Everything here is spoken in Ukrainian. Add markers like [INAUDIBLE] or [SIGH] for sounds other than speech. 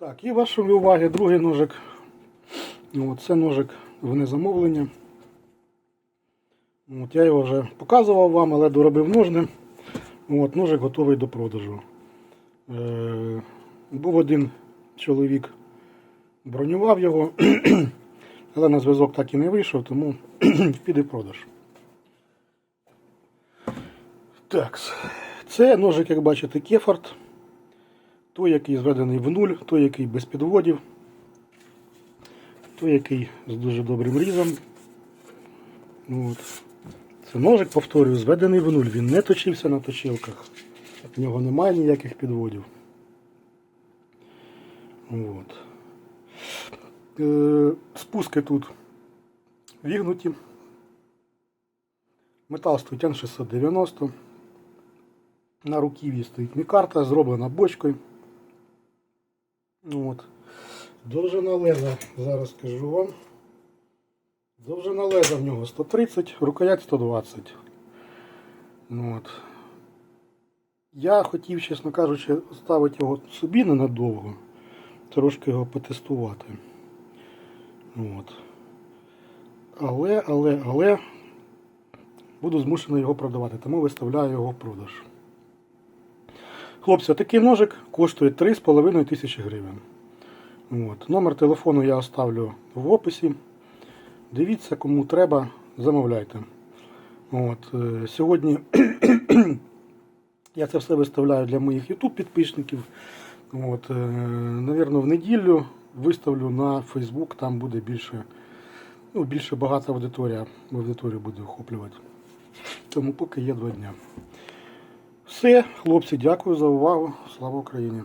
Так, і вашої уваги другий ножик. От, це ножик вне замовлення. От, я його вже показував вам, але доробив ножним. От, ножик готовий до продажу. Е, був один чоловік, бронював його, [CLEARS THROAT] але на зв'язок так і не вийшов, тому [CLEARS THROAT] піде в продаж. Так, це ножик, як бачите, кефарт. Той, який зведений в нуль, той, який без підводів, той, який з дуже добрим різом. От. Це ножик, повторюю, зведений в нуль. Він не точився на точилках. В нього немає ніяких підводів. От. Е, спуски тут вігнуті. Метал стоїть Н690. На руків'ї стоїть мікарта, зроблена бочкою. От. Довжина леза, зараз скажу вам. Довжина леза в нього 130, рукоять 120. Ну, От. Я хотів, чесно кажучи, ставити його собі ненадовго, трошки його потестувати. От. Але, але, але буду змушений його продавати, тому виставляю його в продаж. Хлопці, такий ножик коштує 3,5 тисячі гривень. От. Номер телефону я оставлю в описі. Дивіться, кому треба, замовляйте. От. е, Сьогодні [CLEARS THROAT] я це все виставляю для моїх YouTube підписників. От. е, Навірно, в неділю виставлю на Facebook, там буде більше, ну, більше багата аудиторія, аудиторію буде охоплювати. Тому поки є два дня. Все, хлопці, дякую за увагу. Слава Україні!